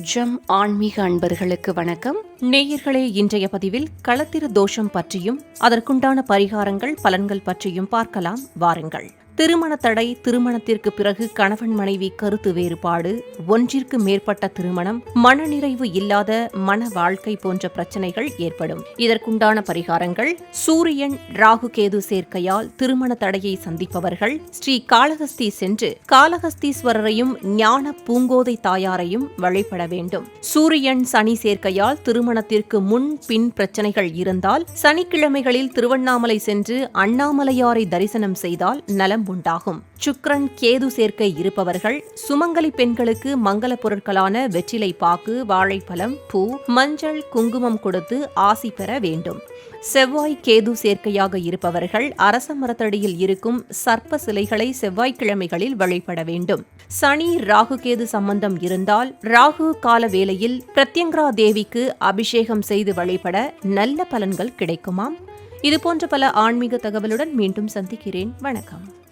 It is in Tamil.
ஜம் ஆன்மீக அன்பர்களுக்கு வணக்கம். நேயர்களே இன்றைய பதிவில் களத்திர தோஷம் பற்றியும் அதற்குண்டான பரிகாரங்கள் பலன்கள் பற்றியும் பார்க்கலாம். வாருங்கள். திருமண தடை திருமணத்திற்கு பிறகு கணவன் மனைவி கருத்து வேறுபாடு ஒன்றிற்கு மேற்பட்ட திருமணம் மனநிறைவு இல்லாத மன வாழ்க்கை போன்ற பிரச்சனைகள் ஏற்படும். இதற்குண்டான பரிகாரங்கள் சூரியன் ராகு கேது சேர்க்கையால் திருமண தடையை சந்திப்பவர்கள் ஸ்ரீ காளகஸ்தி சென்று காளஹஸ்தீஸ்வரரையும் ஞான பூங்கோதை தாயாரையும் வழிபட வேண்டும். சூரியன் சனி சேர்க்கையால் திருமணத்திற்கு முன் பின் பிரச்சனைகள் இருந்தால் சனிக்கிழமைகளில் திருவண்ணாமலை சென்று அண்ணாமலையாரை தரிசனம் செய்தால் நலம் உண்டாகும். சுக்ரன் கேது சேர்க்கை இருப்பவர்கள் சுமங்கலி பெண்களுக்கு மங்கள பொருட்களான வெற்றிலை பாக்கு வாழைப்பழம் பூ மஞ்சள் குங்குமம் கொடுத்து ஆசி பெற வேண்டும். செவ்வாய் கேது சேர்க்கையாக இருப்பவர்கள் அரச மரத்தடியில் இருக்கும் சர்ப்ப சிலைகளை செவ்வாய்க்கிழமைகளில் வழிபட வேண்டும். சனி ராகு கேது சம்பந்தம் இருந்தால் ராகு கால வேளையில் பிரத்யங்கரா தேவிக்கு அபிஷேகம் செய்து வழிபட நல்ல பலன்கள் கிடைக்குமாம். இதுபோன்ற பல ஆன்மீக தகவலுடன் மீண்டும் சந்திக்கிறேன். வணக்கம்.